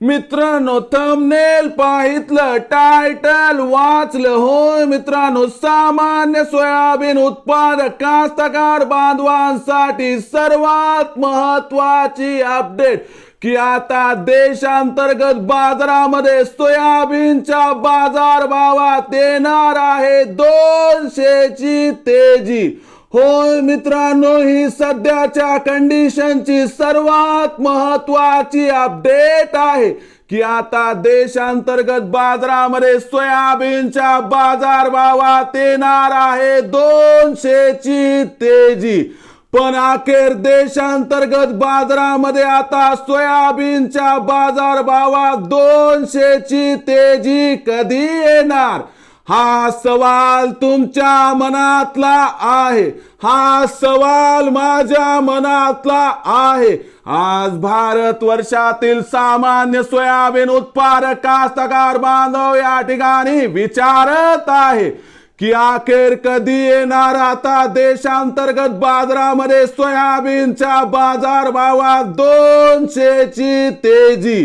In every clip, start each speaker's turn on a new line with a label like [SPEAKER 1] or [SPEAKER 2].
[SPEAKER 1] मित्रांनो thumbnail पाहितलं title वाचलं. होय मित्रांनो सामान्य सोयाबीन उत्पादक कास्तकार बांधवांसाठी सर्वात महत्वाची अपडेट की आता देशांतर्गत बाजारामध्ये सोयाबीनच्या बाजार भावात येणार आहे दोनशेची तेजी. होय मित्रांनो ही सध्याच्या कंडिशनची सर्वात महत्वाची अपडेट आहे की आता देशांतर्गत बाजारामध्ये सोयाबीनच्या बाजार भावात येणार आहे दोनशेची तेजी. पण अखेर देशांतर्गत बाजारामध्ये आता सोयाबीनच्या बाजार भावात दोनशेची तेजी कधी येणार? हा सवाल तुमच्या मनातला आहे. हा सवाल माझ्या मनातला आहे. आज भारत वर्षातील सामान्य सोयाबीन उत्पादक कास्तकार बांधव या ठिकाणी विचारत आहे की अखेर कधी येणार आता देशांतर्गत बाजारामध्ये सोयाबीनच्या बाजार भावात दोनशेची तेजी?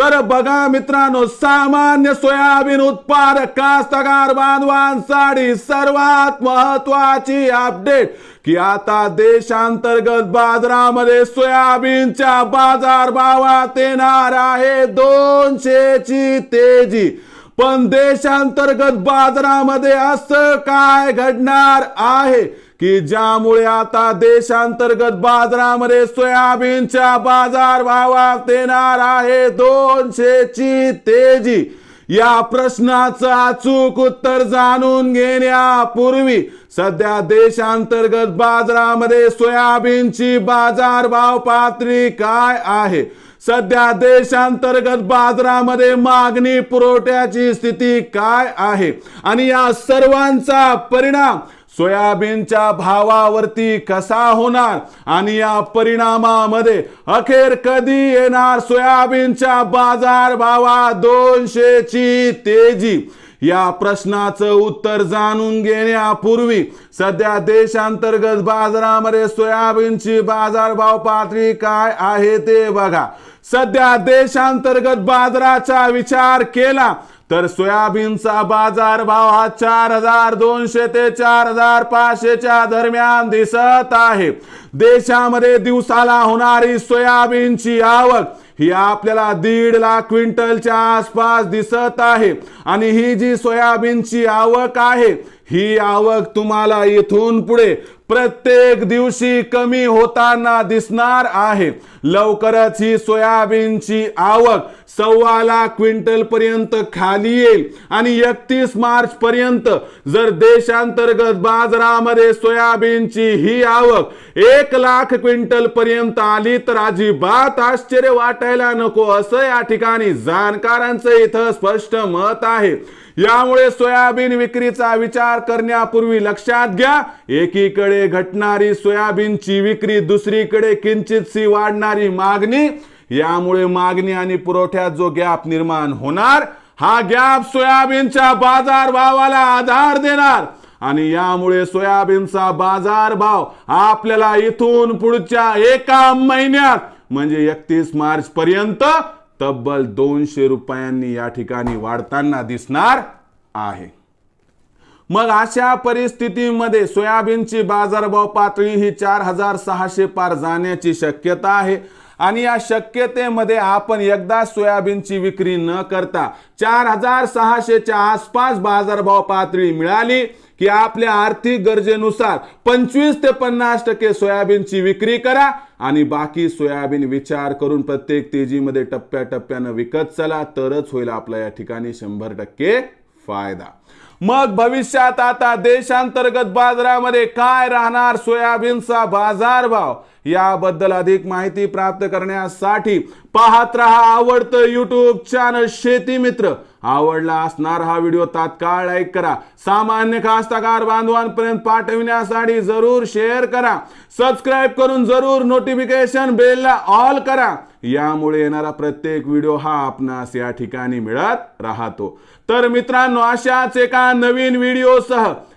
[SPEAKER 1] तर बघा मित्रांनो सामान्य सोयाबीन उत्पादक कास्तकार बांधवांसाठी सर्वात महत्वाची अपडेट की आता देशांतर्गत बाजारामध्ये सोयाबीनच्या बाजार भावात येणार आहे दोनशेची तेजी. पण देशांतर्गत बाजारामध्ये असं काय घडणार आहे? की ज्यामुळे आता देशांतर्गत बाजारामध्ये सोयाबीनच्या बाजार भावात येणार आहे दोनशेची तेजी. या प्रश्नाचं अचूक उत्तर जाणून घेण्यापूर्वी सध्या देशांतर्गत बाजारामध्ये सोयाबीनची बाजार भाव पातळी काय आहे? सध्या देशांतर्गत बाजारामध्ये मागणी पुरवठ्याची स्थिती काय आहे? आणि या सर्वांचा परिणाम सोयाबीनच्या भावावरती कसा होणार आणि या परिणामामध्ये अखेर कधी येणार सोयाबीनच्या बाजार भावा दोनशेची तेजी? या प्रश्नाचं उत्तर जाणून घेण्यापूर्वी सध्या देशांतर्गत बाजारामध्ये सोयाबीनची बाजारभाव पातळी काय आहे ते बघा. सध्या देशांतर्गत बाजाराचा विचार केला तर सोयाबीनचा बाजार भाव हा चार हजार दोनशे ते चार हजार पाचशेच्या दरम्यान दिसत आहे. देशामध्ये दिवसाला होणारी सोयाबीनची आवक ही आपल्याला दीड लाख क्विंटलच्या आसपास दिसत आहे. आणि ही जी सोयाबीनची आवक आहे ही आवक तुम्हाला इथून पुढे प्रत्येक दिवशी कमी होताना दिसणार आहे. लवकरच ही सोयाबीनची आवक सव्वा लाख क्विंटल पर्यंत खाली येईल. आणि एकतीस मार्च पर्यंत जर देशांतर्गत बाजारामध्ये सोयाबीनची ही आवक एक लाख क्विंटल पर्यंत आली तर अजिबात आश्चर्य वाटायला नको असं या ठिकाणी जाणकारांचं इथं स्पष्ट मत आहे. यामुळे सोयाबीन विक्रीचा विचार करण्यापूर्वी लक्षात घ्या एकीकडे घटणारी सोयाबीनची विक्री दुसरीकडे किंचितशी वाढणारी मागणी. यामुळे मागणी आणि पुरवठ्यात जो गॅप निर्माण होणार हा गॅप सोयाबीनच्या बाजारभावाला आधार देणार. आणि यामुळे सोयाबीनचा बाजारभाव आपल्याला इथून पुढच्या एका महिन्यात म्हणजे एकतीस मार्च पर्यंत तब्बल दोनशे रुपयांनी या ठिकाणी वाढताना दिसणार आहे. मग अशा परिस्थितीमध्ये सोयाबीनची बाजारभाव पातळी ही चार हजार सहाशे पार जाण्याची शक्यता आहे. आणि या शक्यतेमध्ये आपण एकदा सोयाबीनची विक्री न करता चार हजार सहाशेच्या आसपास बाजारभाव पातळी मिळाली की आपल्या आर्थिक गरजेनुसार पंचवीस ते पन्नास टक्के सोयाबीनची विक्री करा आणि बाकी सोयाबीन विचार करून प्रत्येक तेजीमध्ये टप्प्याटप्प्यानं विकत चला तरच होईल आपला या ठिकाणी शंभर टक्के फायदा. मग भविष्यात आता देशांतर्गत बाजारामध्ये काय राहणार सोयाबीनचा बाजारभाव? याबद्दल अधिक माहिती प्राप्त करण्यासाठी पाहत रहा आवडतं यूट्यूब चॅनल शेती मित्र. आवडला असणार हा व्हिडिओ तात्काळ लाईक करा. सामान्य कास्तकार बांधवांपर्यंत पाठविण्यासाठी जरूर शेअर करा. सबस्क्राईब करून जरूर नोटिफिकेशन बेलला ऑल करा. यामुळे येणारा प्रत्येक व्हिडिओ हा आपणास या ठिकाणी मिळत राहतो. तर मित्रांनो अशाच एका नवीन व्हिडिओसह